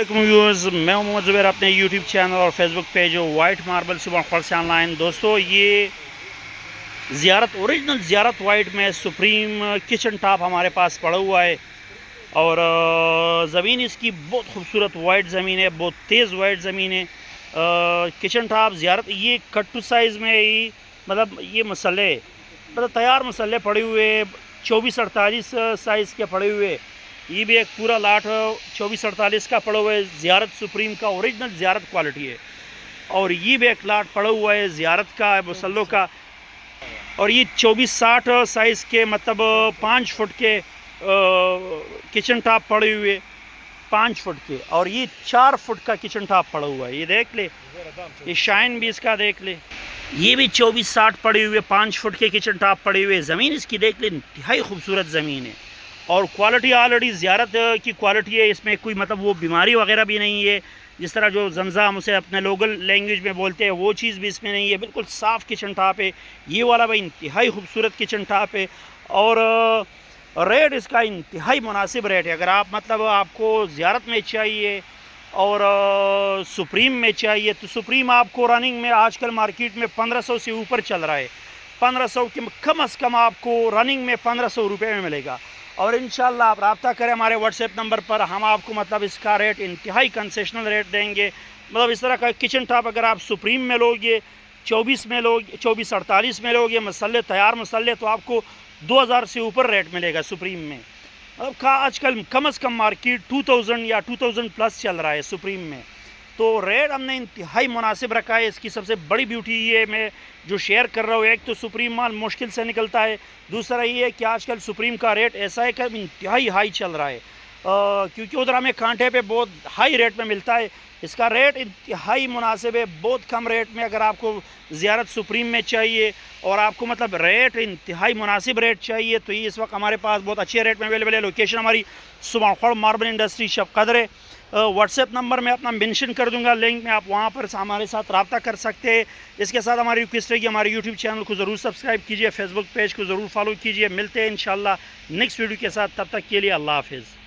علیکم ویورز، میں محمد زبیر، اپنے یوٹیوب چینل اور Facebook page white marble صبح خور سے آن لائن۔ دوستو، یہ زیارت، اوریجنل زیارت وائٹ میں سپریم کچن ٹاپ ہمارے پاس پڑا ہوا ہے اور زمین اس کی بہت خوبصورت وائٹ زمین ہے، بہت تیز وائٹ زمین ہے۔ کچن ٹاپ زیارت، یہ کٹو سائز میں ہی مطلب یہ مسئلے مطلب تیار مسئلے پڑے ہوئے، چوبیس اڑتالیس سائز کے پڑے ہوئے۔ یہ بھی ایک پورا لاٹ چوبیس اڑتالیس کا پڑا ہوا ہے، زیارت سپریم کا اوریجنل زیارت کوالٹی ہے۔ اور یہ بھی ایک لاٹ پڑا ہوا ہے، زیارت کا، مسلوں کا۔ اور یہ چوبیس ساٹھ سائز کے مطلب پانچ فٹ کے کچن ٹاپ پڑے ہوئے۔ پانچ فٹ کے۔ اور یہ چار فٹ کا کچن ٹاپ پڑا ہوا ہے۔ یہ دیکھ لے۔ یہ شائن بھی اس کا دیکھ لے۔ یہ بھی چوبیس ساٹھ پڑے ہوئے، پانچ فٹ کے کچن ٹاپ پڑے ہوئے۔ زمین اس کی دیکھ لے، انتہائی خوبصورت زمین ہے۔ اور کوالٹی آلریڈی زیارت کی کوالٹی ہے، اس میں کوئی مطلب وہ بیماری وغیرہ بھی نہیں ہے۔ جس طرح جو زنزا ہم اسے اپنے لوکل لینگویج میں بولتے ہیں، وہ چیز بھی اس میں نہیں ہے۔ بالکل صاف کچن ٹاپ ہے۔ یہ والا بھائی انتہائی خوبصورت کچن ٹاپ ہے۔ اور ریٹ اس کا انتہائی مناسب ریٹ ہے۔ اگر آپ مطلب آپ کو زیارت میں چاہیے اور سپریم میں چاہیے، تو سپریم آپ کو رننگ میں آج کل مارکیٹ میں پندرہ سو سے اوپر چل رہا ہے۔ پندرہ سو کے کم از کم آپ کو رننگ میں پندرہ سو روپے میں ملے گا۔ اور انشاءاللہ آپ رابطہ کریں ہمارے واٹس ایپ نمبر پر، ہم آپ کو مطلب اس کا ریٹ، انتہائی کنسیشنل ریٹ دیں گے۔ مطلب اس طرح کا کچن ٹاپ اگر آپ سپریم میں لوگے چوبیس میں لوگ، چوبیس اڑتالیس میں لوگے مسلے تیار مسلے تو آپ کو دو ہزار سے اوپر ریٹ ملے گا سپریم میں۔ مطلب کا آج کل کم از کم مارکیٹ ٹو تھاؤزنڈ یا ٹو تھاؤزنڈ پلس چل رہا ہے سپریم میں۔ تو ریٹ ہم نے انتہائی مناسب رکھا ہے۔ اس کی سب سے بڑی بیوٹی یہ ہے، میں جو شیئر کر رہا ہوں، ایک تو سپریم مال مشکل سے نکلتا ہے۔ دوسرا یہ ہے کہ آج کل سپریم کا ریٹ ایسا ہے کہ انتہائی ہائی چل رہا ہے۔ کیونکہ ادھر ہمیں کانٹے پہ بہت ہائی ریٹ میں ملتا ہے۔ اس کا ریٹ انتہائی مناسب ہے، بہت کم ریٹ میں اگر آپ کو زیارت سپریم میں چاہیے اور آپ کو مطلب ریٹ انتہائی مناسب ریٹ چاہیے، تو یہ اس وقت ہمارے پاس بہت اچھے ریٹ میں اویلیبل ہے۔ لوکیشن ہماری صبح خور ماربل انڈسٹری شب قدر ہے۔ واٹس ایپ نمبر میں اپنا مینشن کر دوں گا لنک میں آپ وہاں پر ہمارے ساتھ رابطہ کر سکتے ہیں۔ اس کے ساتھ ہماری ریکویسٹ ہے کہ ہمارے یوٹیوب چینل کو ضرور سبسکرائب کیجیے فیس بک پیج کو ضرور فالو کیجیے۔ ملتے ہیں انشاءاللہ نیکسٹ ویڈیو کے ساتھ۔ تب تک کے لیے اللہ حافظ۔